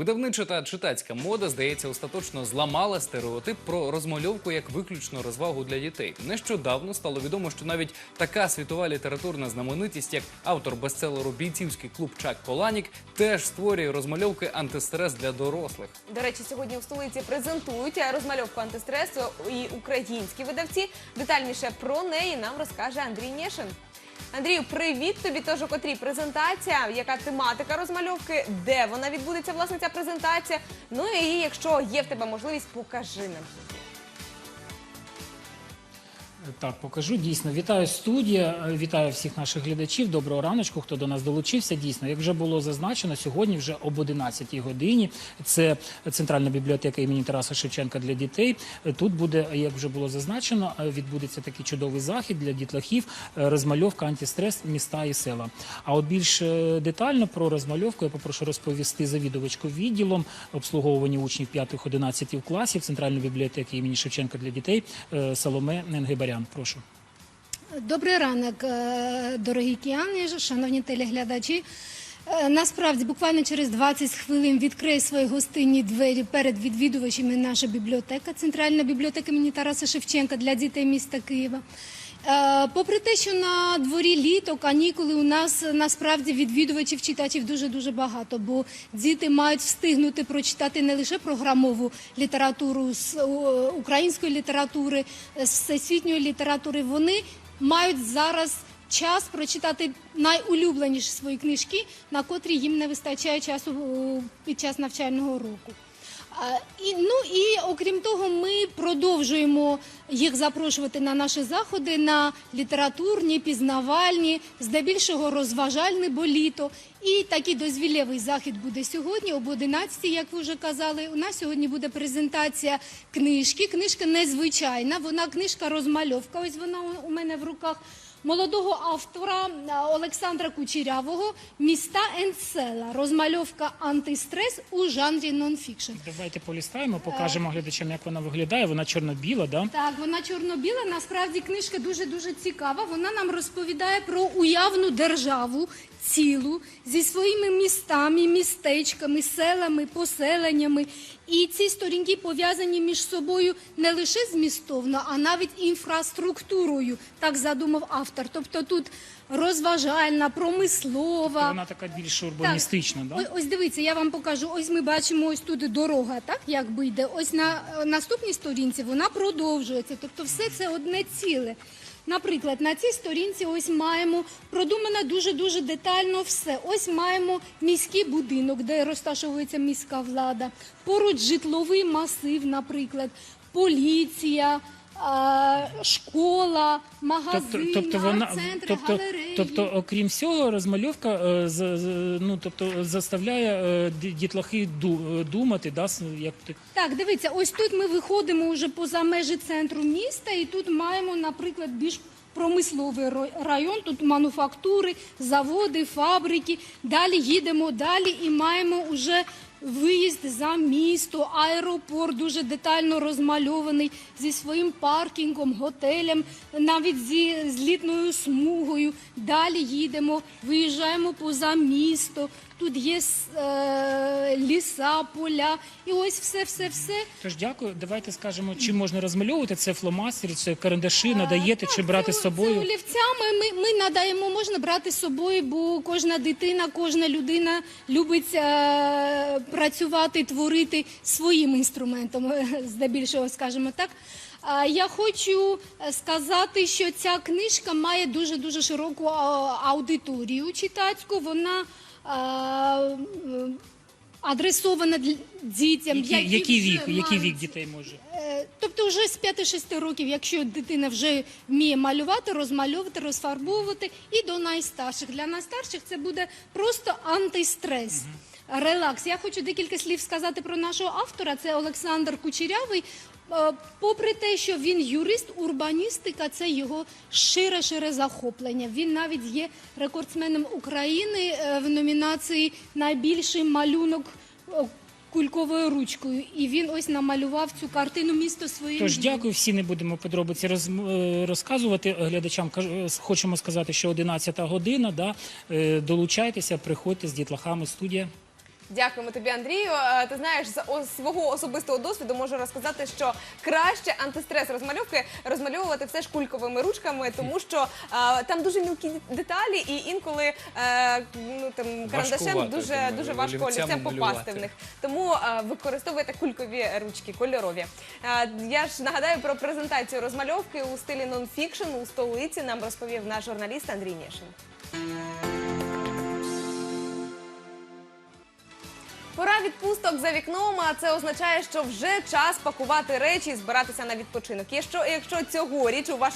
Видавнича та читацька мода, здається, остаточно зламала стереотип про розмальовку як виключно розвагу для дітей. Нещодавно стало відомо, що навіть така світова літературна знаменитість, як автор бестселеру Бійцівський клуб Чак Поланік, теж створює розмальовки антистрес для дорослих. До речі, сьогодні у столиці презентують розмальовку антистресу і українські видавці. Детальніше про неї нам розкаже Андрій Нєшин. Андрію, привіт тобі. Тож у котрій презентація, яка тематика розмальовки, де вона відбудеться, власне, ця презентація. Ну і якщо є в тебе можливість, покажи нам. Так, покажу. Дійсно, вітаю студія, вітаю всіх наших глядачів. Доброго раночку, хто до нас долучився. Дійсно, як вже було зазначено, сьогодні вже об 11 годині. Це центральна бібліотека імені Тараса Шевченка для дітей. Тут буде, як вже було зазначено, відбудеться такий чудовий захід для дітлахів. Розмальовка антистрес міста і села. А от більш е, детально про розмальовку я попрошу розповісти завідувачку відділом обслуговування учнів 5-11 класів Центральної бібліотеки імені Шевченка для дітей е, Соломе Ненгибарян. Прошу. Добрий ранок, е, дорогі кияни, шановні телеглядачі. Е, Насправді, буквально через 20 хвилин відкриє свої гостинні двері перед відвідувачами наша бібліотека, Центральна бібліотека імені Тараса Шевченка для дітей міста Києва. Е, Попри те, що на дворі літо, канікули у нас насправді відвідувачів, читачів дуже дуже багато, бо діти мають встигнути прочитати не лише програмову літературу з е, української літератури, е, з всесвітньої літератури. Вони мають зараз час прочитати найулюбленіші свої книжки, на котрі їм не вистачає часу під час навчального року. І, ну і окрім того, ми продовжуємо їх запрошувати на наші заходи, на літературні, пізнавальні, здебільшого розважальні, бо літо. І такий дозвілєвий захід буде сьогодні, об 11, як ви вже казали. У нас сьогодні буде презентація книжки. Книжка незвичайна, вона книжка розмальовка. Ось вона у мене в руках молодого автора Олександра Кучерявого Міста Енсела. Розмальовка антистрес у жанрі нонфікшн. Давайте полістаємо, покажемо глядачам, як вона виглядає. Вона чорно-біла, да? Так, вона чорно-біла. Насправді книжка дуже дуже цікава. Вона нам розповідає про уявну державу цілу зі своїми містами, містечками, селами, поселеннями. І ці сторінки пов'язані між собою не лише змістовно, а навіть інфраструктурою. Так задумав автор. Тобто тут розважальна, промислова. Вона така більш урбаністична, Так. да? Ось дивіться, я вам покажу. Ось ми бачимо ось тут дорога, так якби йде. Ось на е, наступній сторінці вона продовжується. Тобто, все це одне ціле. Наприклад, на цій сторінці ось маємо продумано дуже дуже детально все. Ось маємо міський будинок, де розташовується міська влада. Поруч житловий масив, наприклад, поліція. Школа, магазин, Тобто, тобто вона, центри, тобто, галереї. тобто, окрім всього, розмальовка е, з- з- ну, тобто, заставляє е, ді- дітлахи ду- думати, да, с- як ти Так, дивіться, ось тут ми виходимо вже поза межі центру міста, і тут маємо, наприклад, більш промисловий ро- район. Тут мануфактури, заводи, фабрики. Далі їдемо далі і маємо вже виїзд за місто, аеропорт дуже детально розмальований зі своїм паркінгом, готелем, навіть зі злітною смугою. Далі їдемо, виїжджаємо поза місто. Тут є е, ліса, поля, і ось все, все, все. Тож дякую. Давайте скажемо, чи можна розмальовувати це фломастери, це карандаші, надаєте чи брати з Це собою. олівцями ми, ми надаємо, можна брати з собою, бо кожна дитина, кожна людина любить е, працювати, творити своїм інструментом, е, здебільшого, скажімо так. Я хочу е, сказати, що ця книжка має дуже дуже широку аудиторію читацьку. Вона е, адресована дітям, вже вік, який вік дітей може? Е, Тобто вже з 5-6 років, якщо дитина вже вміє малювати, розмальовувати, розфарбовувати, і до найстарших. Для найстарших це буде просто антистрес. Релакс. Я хочу декілька слів сказати про нашого автора. Це Олександр Кучерявий. Е, Попри те, що він юрист, урбаністика це його шире шире захоплення. Він навіть є рекордсменом України е, в номінації Найбільший малюнок е, кульковою ручкою. І він ось намалював цю картину місто своєї. Тож дякую, всі не будемо подробиці роз, розказувати глядачам. Хочемо сказати, що 11 година. Да, долучайтеся, приходьте з дітлахами. Студія. Дякуємо тобі, Андрію. Е, Ти знаєш, з свого особистого досвіду можу розказати, що краще антистрес розмальовки розмальовувати все ж кульковими ручками, тому що е, там дуже мілкі деталі, і інколи е, ну там карандашем дуже дуже важко олівцем попасти в них. Тому використовуйте кулькові ручки, кольорові. Я ж нагадаю про презентацію розмальовки у стилі нонфікшн у столиці. Нам розповів наш журналіст Андрій Нєшин. Відпусток за вікном, а це означає, що вже час пакувати речі і збиратися на відпочинок. Якщо, якщо цьогоріч у ваших